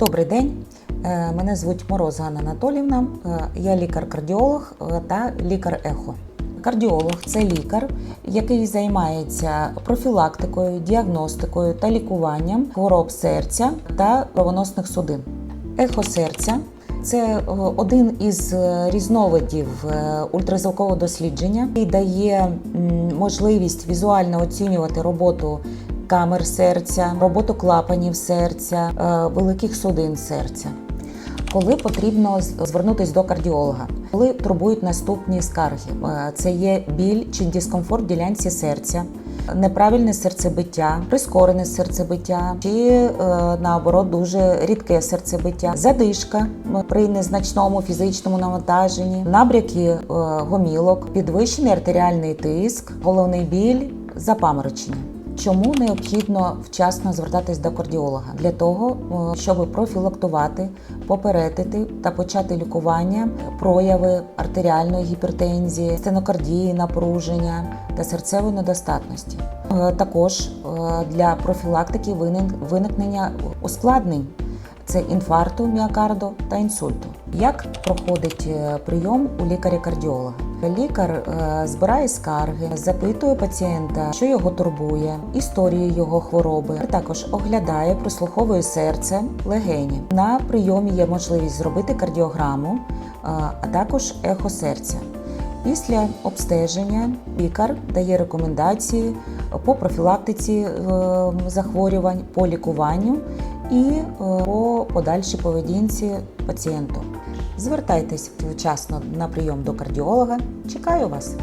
Добрий день. Е, Мене звуть Мороз Ганна Анатолівна. Е, Я лікар-кардіолог е, та лікар-ехо. Кардіолог це лікар, який займається профілактикою, діагностикою та лікуванням хвороб серця та кровоносних судин. Ехо серця це один із різновидів ультразвукового дослідження, який дає можливість візуально оцінювати роботу камер серця, роботу клапанів серця, е, великих судин серця. Коли потрібно з- звернутись до кардіолога, коли турбують наступні скарги, Е, це є біль чи дискомфорт в ділянці серця, неправильне серцебиття, прискорене серцебиття, чи е, наоборот дуже рідке серцебиття, задишка при незначному фізичному навантаженні, набряки гомілок, підвищений артеріальний тиск, головний біль, запаморочення. Чому необхідно вчасно звертатись до кардіолога? Для того, щоб профілактувати, попередити та почати лікування прояви артеріальної гіпертензії, стенокардії, напруження та серцевої недостатності. Е, Також е, для профілактики виникнення ускладнень. Це інфаркту міокарду та інсульту. Як проходить е, прийом у лікаря-кардіолога? Лікар е, збирає скарги, запитує пацієнта, що його турбує, історію його хвороби. Також оглядає, прислуховує серце, легені. На прийомі є можливість зробити кардіограму, е, а також ехо серця. Після обстеження лікар дає рекомендації по профілактиці е, захворювань, по лікуванню і е, по подальшій поведінці пацієнту. Звертайтесь вчасно на прийом до кардіолога. Чекаю вас!